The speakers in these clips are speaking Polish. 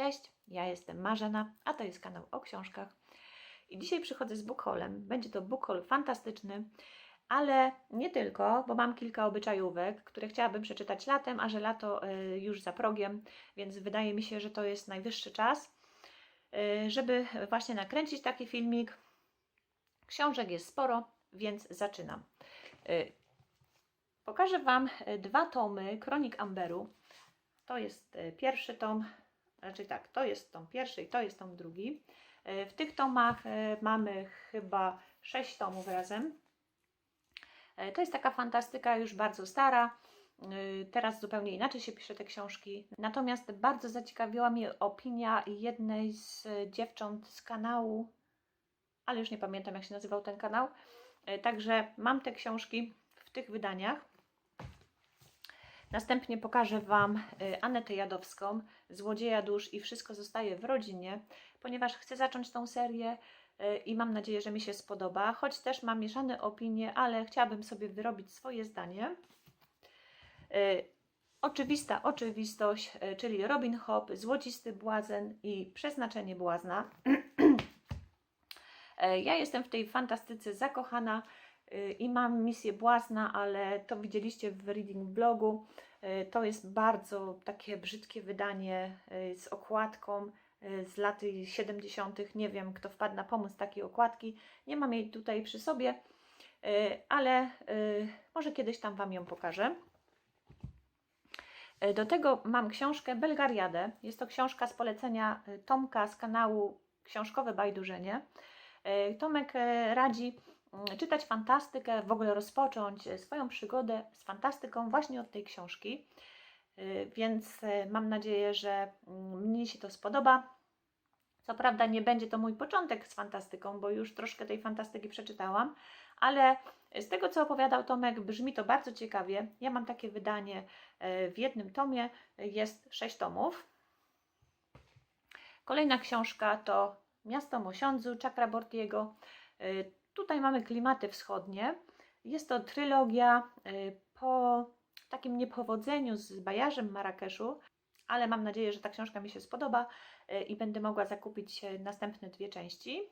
Cześć, ja jestem Marzena, a to jest kanał o książkach. I dzisiaj przychodzę z bookhaulem. Będzie to bookhaul fantastyczny, ale nie tylko, bo mam kilka obyczajówek, które chciałabym przeczytać latem, a że lato y, już za progiem, więc wydaje mi się, że to jest najwyższy czas, y, żeby właśnie nakręcić taki filmik. Książek jest sporo, więc zaczynam. Y, Pokażę Wam dwa tomy Kronik Amberu. To jest pierwszy tom, raczej tak, to jest tom pierwszy i to jest tom drugi. Y, W tych tomach y, mamy chyba sześć tomów razem. Y, To jest taka fantastyka już bardzo stara. Teraz zupełnie inaczej się pisze te książki. Natomiast bardzo zaciekawiła mnie opinia jednej z dziewcząt z kanału, ale już nie pamiętam jak się nazywał ten kanał. Także mam te książki w tych wydaniach. Następnie pokażę Wam y, Anetę Jadowską, Złodzieja dusz i wszystko zostaje w rodzinie, ponieważ chcę zacząć tą serię y, i mam nadzieję, że mi się spodoba, choć też mam mieszane opinie, ale chciałabym sobie wyrobić swoje zdanie. Y, Oczywista oczywistość, czyli Robin Hood, Złocisty Błazen i Przeznaczenie Błazna. Ja jestem w tej fantastyce zakochana i mam misję błazna, ale to widzieliście w reading blogu. Y, To jest bardzo takie brzydkie wydanie y, z okładką y, z lat 70. Nie wiem, kto wpadł na pomysł takiej okładki. Nie mam jej tutaj przy sobie, ale może kiedyś tam Wam ją pokażę. Do tego mam książkę Belgariadę. Jest to książka z polecenia Tomka z kanału Książkowe Bajdurzenie. Tomek radzi czytać fantastykę, w ogóle rozpocząć y, swoją przygodę z fantastyką właśnie od tej książki. Y, Więc y, mam nadzieję, że mm, mnie się to spodoba. Co prawda nie będzie to mój początek z fantastyką, bo już troszkę tej fantastyki przeczytałam, ale z tego co opowiadał Tomek, brzmi to bardzo ciekawie. Ja mam takie wydanie w jednym tomie, jest sześć tomów. Kolejna książka to Miasto Mosiądzu, Chakrabortiego. Y, Tutaj mamy klimaty wschodnie. Jest to trylogia y, po takim niepowodzeniu z Bajarzem Marrakeszu, ale mam nadzieję, że ta książka mi się spodoba y, i będę mogła zakupić y, następne dwie części.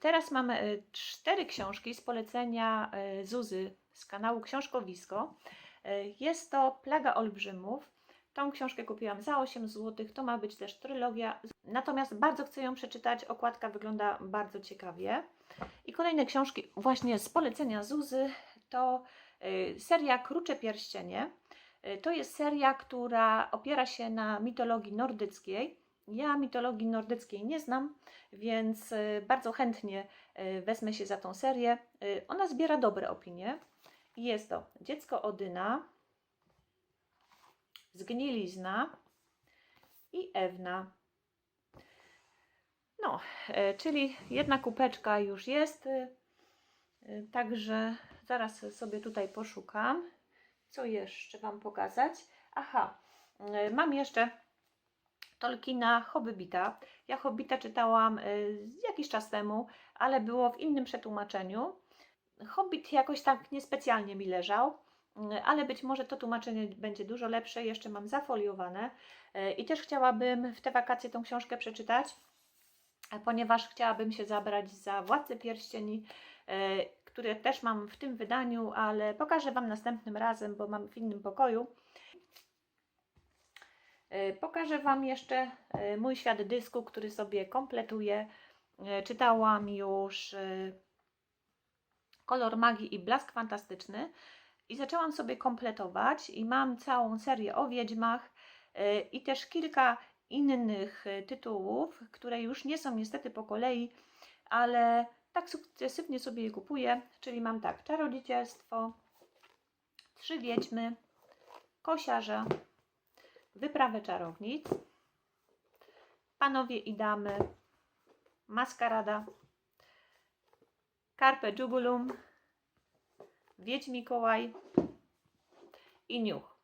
Teraz mamy cztery książki z polecenia Zuzy z kanału Książkowisko. Jest to Plaga Olbrzymów. Tą książkę kupiłam za 8 zł. To ma być też trylogia. Natomiast bardzo chcę ją przeczytać. Okładka wygląda bardzo ciekawie. I kolejne książki właśnie z polecenia Zuzy to y, seria Krucze Pierścienie. Y, To jest seria, która opiera się na mitologii nordyckiej. Ja mitologii nordyckiej nie znam, więc y, bardzo chętnie wezmę się za tą serię. Ona zbiera dobre opinie. Jest to Dziecko Odyna, Zgnilizna i Ewna. No, e, czyli jedna kupeczka już jest. y, y, Także zaraz sobie tutaj poszukam. Co jeszcze Wam pokazać? Aha, mam jeszcze Tolkiena Hobbita. Ja Hobbita czytałam jakiś czas temu, ale było w innym przetłumaczeniu. Hobbit jakoś tak niespecjalnie mi leżał, y, ale być może to tłumaczenie będzie dużo lepsze. Jeszcze mam zafoliowane i też chciałabym w te wakacje tą książkę przeczytać, ponieważ chciałabym się zabrać za Władcę Pierścieni, y, które też mam w tym wydaniu, ale pokażę Wam następnym razem, bo mam w innym pokoju. Y, Pokażę Wam jeszcze y, mój świat dysku, który sobie kompletuję. Czytałam już Kolor Magii i Blask Fantastyczny i zaczęłam sobie kompletować i mam całą serię o wiedźmach i też kilka innych y, tytułów, które już nie są niestety po kolei, ale tak sukcesywnie sobie je kupuję, czyli mam tak, Czarodziecielstwo, Trzy Wiedźmy, Kosiarza, Wyprawę Czarownic, Panowie i Damy, Maskarada, Carpe Jugulum, Wiedź Mikołaj i Niuch.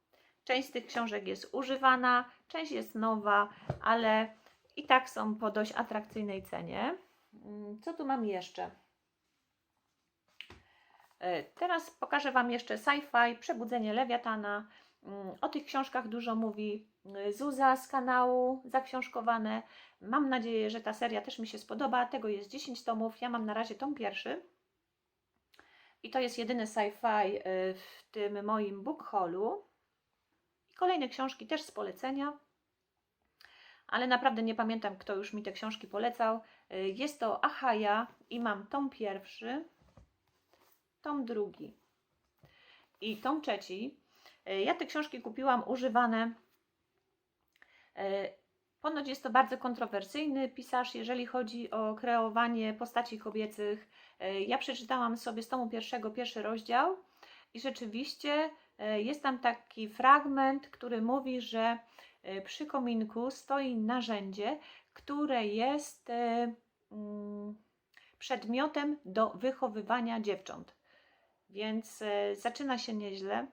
Część z tych książek jest używana, część jest nowa, ale i tak są po dość atrakcyjnej cenie. Mm, Co tu mam jeszcze? E, Teraz pokażę Wam jeszcze sci-fi, Przebudzenie Lewiatana. Mm, O tych książkach dużo mówi y, Zuza z kanału Zaksiążkowane. Mam nadzieję, że ta seria też mi się spodoba. Tego jest 10 tomów. Ja mam na razie tom pierwszy. I to jest jedyny sci-fi y, w tym moim book. Kolejne książki też z polecenia. Ale naprawdę nie pamiętam, kto już mi te książki polecał. Y, Jest to Achaja i mam tom pierwszy, tom drugi i tom trzeci. Y, Ja te książki kupiłam używane. Y, Ponoć jest to bardzo kontrowersyjny pisarz, jeżeli chodzi o kreowanie postaci kobiecych. Ja przeczytałam sobie z tomu pierwszego pierwszy rozdział i rzeczywiście jest tam taki fragment, który mówi, że y, przy kominku stoi narzędzie, które jest y, mm, przedmiotem do wychowywania dziewcząt. Więc zaczyna się nieźle.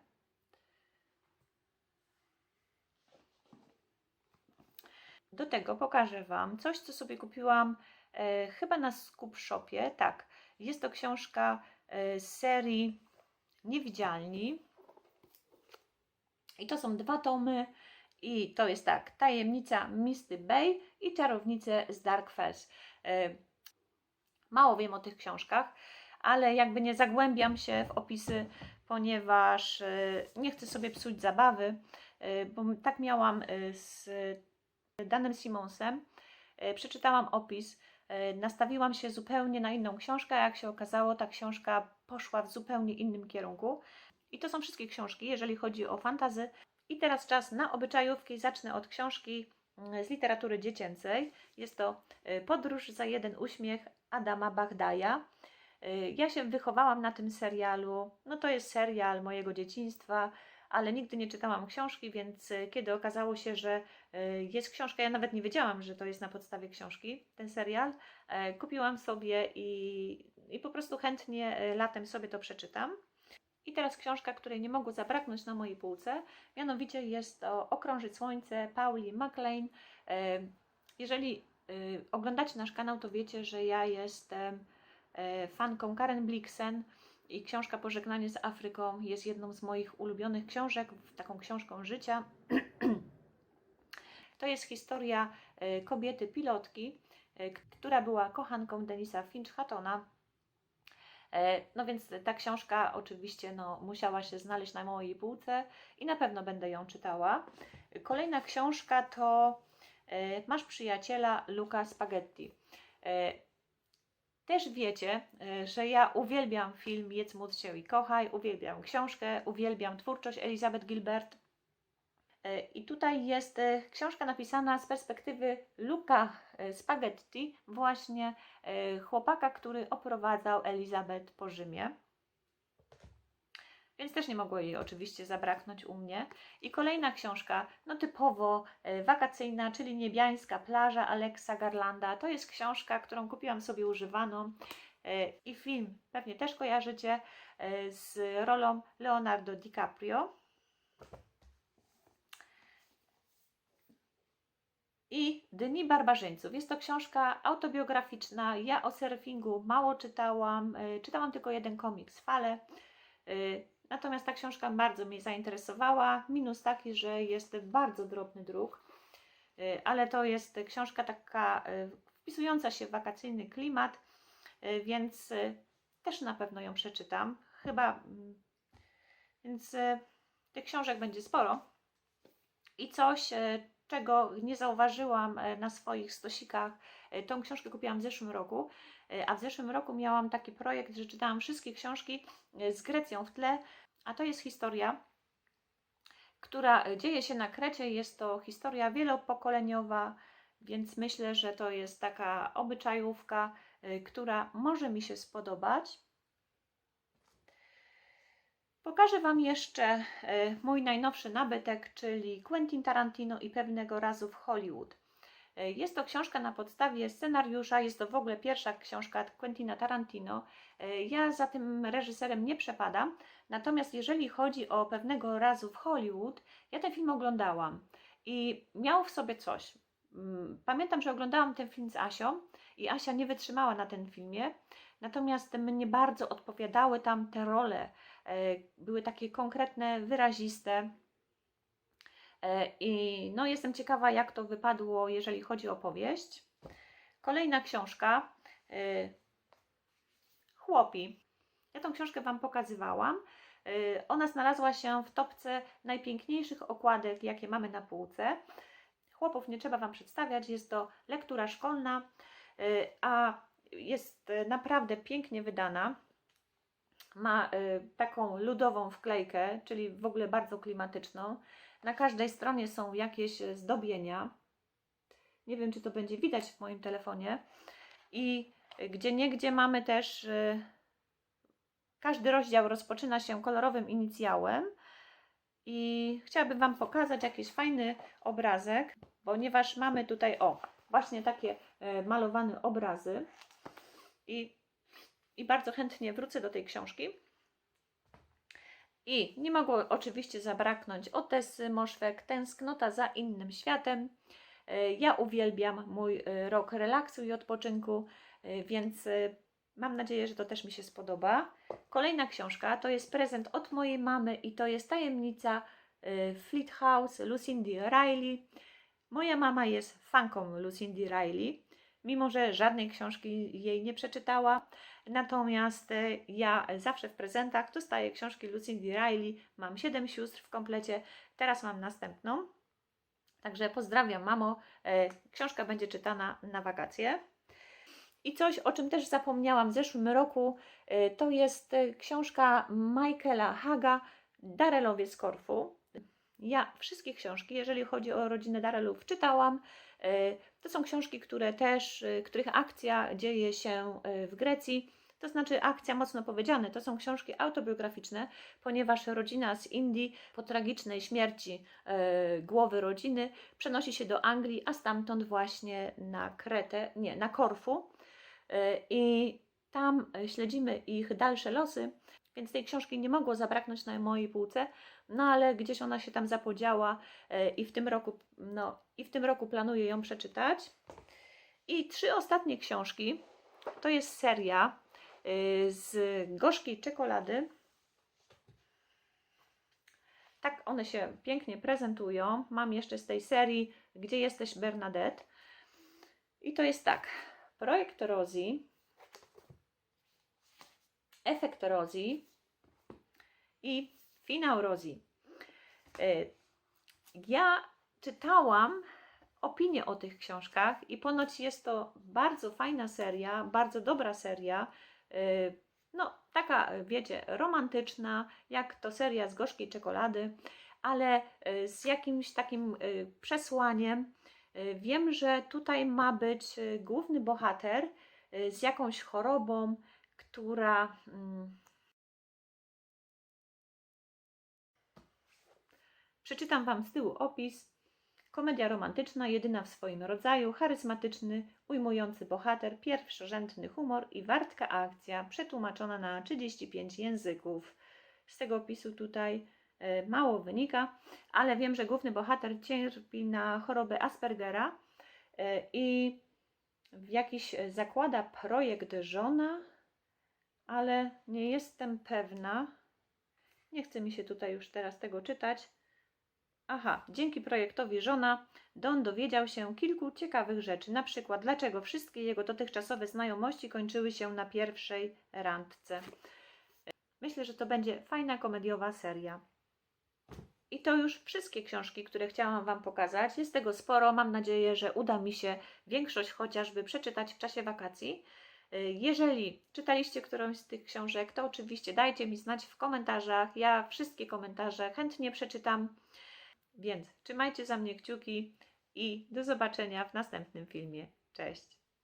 Do tego pokażę Wam coś, co sobie kupiłam e, chyba na Scoop Shopie. Tak, jest to książka e, serii Niewidzialni. I to są dwa tomy. I to jest tak, Tajemnica Misty Bay i Czarownice z Dark Fells. E, mało wiem o tych książkach, ale jakby nie zagłębiam się w opisy, ponieważ e, nie chcę sobie psuć zabawy, e, bo tak miałam z Danem Simonsem. Przeczytałam opis, nastawiłam się zupełnie na inną książkę, a jak się okazało, ta książka poszła w zupełnie innym kierunku. I to są wszystkie książki, jeżeli chodzi o fantazy. I teraz czas na obyczajówki. Zacznę od książki mm, z literatury dziecięcej. Jest to e, Podróż za jeden uśmiech Adama Bagdaja. E, Ja się wychowałam na tym serialu. No to jest serial mojego dzieciństwa, ale nigdy nie czytałam książki, więc e, kiedy okazało się, że jest książka, ja nawet nie wiedziałam, że to jest na podstawie książki, ten serial, e, kupiłam sobie i, i po prostu chętnie latem sobie to przeczytam. I teraz książka, której nie mogło zabraknąć na mojej półce, mianowicie jest to Okrążyć Słońce Pauli MacLean. E, Jeżeli e, oglądacie nasz kanał, to wiecie, że ja jestem e, fanką Karen Blixen i książka Pożegnanie z Afryką jest jedną z moich ulubionych książek, taką książką życia. To jest historia e, kobiety pilotki, e, która była kochanką Denisa Finch-Hattona. E, No więc ta książka oczywiście no, musiała się znaleźć na mojej półce i na pewno będę ją czytała. Kolejna książka to e, Masz przyjaciela Luca Spaghetti. E, Też wiecie, że ja uwielbiam film Jedz, módl się i kochaj, uwielbiam książkę, uwielbiam twórczość Elizabeth Gilbert. E, I tutaj jest e, książka napisana z perspektywy Luca e, Spaghetti, właśnie chłopaka, który oprowadzał Elizabeth po Rzymie. Więc też nie mogło jej oczywiście zabraknąć u mnie. I kolejna książka, no typowo wakacyjna, czyli Niebiańska plaża Alexa Garlanda. To jest książka, którą kupiłam sobie używaną. I film pewnie też kojarzycie z rolą Leonardo DiCaprio. I Dni Barbarzyńców. Jest to książka autobiograficzna. Ja o surfingu mało czytałam. e, Czytałam tylko jeden komiks, Fale. E, Natomiast ta książka bardzo mnie zainteresowała. Minus taki, że jest bardzo drobny druk, e, ale to jest książka taka wpisująca się w wakacyjny klimat, więc też na pewno ją przeczytam. Chyba, mm, więc tych książek będzie sporo. I coś, czego nie zauważyłam e, na swoich stosikach, e, tą książkę kupiłam w zeszłym roku, e, a w zeszłym roku miałam taki projekt, że czytałam wszystkie książki z Grecją w tle, a to jest historia, która dzieje się na Krecie. Jest to historia wielopokoleniowa, więc myślę, że to jest taka obyczajówka, która może mi się spodobać. Pokażę Wam jeszcze e, mój najnowszy nabytek, czyli Quentin Tarantino i pewnego razu w Hollywood. E, Jest to książka na podstawie scenariusza, jest to w ogóle pierwsza książka Quentina Tarantino. E, Ja za tym reżyserem nie przepadam, natomiast jeżeli chodzi o pewnego razu w Hollywood, ja ten film oglądałam i miał w sobie coś. Mm, Pamiętam, że oglądałam ten film z Asią i Asia nie wytrzymała na tym filmie, natomiast mnie bardzo odpowiadały tam te role. E, Były takie konkretne, wyraziste. E, I no, jestem ciekawa, jak to wypadło, jeżeli chodzi o powieść. Kolejna książka. e, Chłopi. Ja tą książkę Wam pokazywałam. Ona znalazła się w topce najpiękniejszych okładek, jakie mamy na półce. Chłopów nie trzeba Wam przedstawiać, jest to lektura szkolna, a jest e, naprawdę pięknie wydana. Ma e, taką ludową wklejkę, czyli w ogóle bardzo klimatyczną. Na każdej stronie są jakieś zdobienia. Nie wiem, czy to będzie widać w moim telefonie. I gdzie niegdzie mamy też. Każdy rozdział rozpoczyna się kolorowym inicjałem. I chciałabym Wam pokazać jakiś fajny obrazek, ponieważ mamy tutaj, o, właśnie takie e, malowane obrazy. I, I bardzo chętnie wrócę do tej książki. I nie mogło oczywiście zabraknąć Otesy Moszwek, tęsknota za innym światem. E, Ja uwielbiam mój e, rok relaksu i odpoczynku, więc mam nadzieję, że to też mi się spodoba. Kolejna książka to jest prezent od mojej mamy i to jest tajemnica Fleet House Lucindy Riley. Moja mama jest fanką Lucindy Riley, mimo że żadnej książki jej nie przeczytała. Natomiast e, ja zawsze w prezentach dostaję książki Lucindy Riley. Mam 7 sióstr w komplecie, teraz mam następną. Także pozdrawiam, mamo. E, Książka będzie czytana na wakacje. I coś, o czym też zapomniałam w zeszłym roku, e, to jest książka Michaela Haga Darelowie z Korfu. Ja wszystkie książki, jeżeli chodzi o rodzinę Darelów, czytałam. E, To są książki, które też, e, których akcja dzieje się e, w Grecji. To znaczy akcja mocno powiedziane. To są książki autobiograficzne, ponieważ rodzina z Indii po tragicznej śmierci e, głowy rodziny przenosi się do Anglii, a stamtąd właśnie na Kretę, nie, na Korfu. E, I tam śledzimy ich dalsze losy, więc tej książki nie mogło zabraknąć na mojej półce, no ale gdzieś ona się tam zapodziała e, i w tym roku, no, i w tym roku planuję ją przeczytać. I trzy ostatnie książki to jest seria y, z gorzkiej czekolady. Tak one się pięknie prezentują. Mam jeszcze z tej serii Gdzie jesteś Bernadette? I to jest tak. Projekt Rosie, Efekt Rosie i Finał Rosie. Y, Ja czytałam opinie o tych książkach i ponoć jest to bardzo fajna seria, bardzo dobra seria. y, No, taka, wiecie, romantyczna, jak to seria z gorzkiej czekolady, ale y, z jakimś takim przesłaniem. Wiem, że tutaj ma być główny bohater z jakąś chorobą, która. mm, Przeczytam Wam z tyłu opis. Komedia romantyczna, jedyna w swoim rodzaju, charyzmatyczny, ujmujący bohater, pierwszorzędny humor i wartka akcja, przetłumaczona na 35 języków. Z tego opisu tutaj e, mało wynika, ale wiem, że główny bohater cierpi na chorobę Aspergera e, i w jakiś e, zakłada projekt żona, ale nie jestem pewna. Nie chce mi się tutaj już teraz tego czytać. Aha, dzięki projektowi żona Don dowiedział się kilku ciekawych rzeczy, na przykład dlaczego wszystkie jego dotychczasowe znajomości kończyły się na pierwszej randce. Myślę, że to będzie fajna komediowa seria. I to już wszystkie książki, które chciałam Wam pokazać. Jest tego sporo. Mam nadzieję, że uda mi się większość chociażby przeczytać w czasie wakacji. Jeżeli czytaliście którąś z tych książek, to oczywiście dajcie mi znać w komentarzach. Ja wszystkie komentarze chętnie przeczytam. Więc trzymajcie za mnie kciuki i do zobaczenia w następnym filmie. Cześć!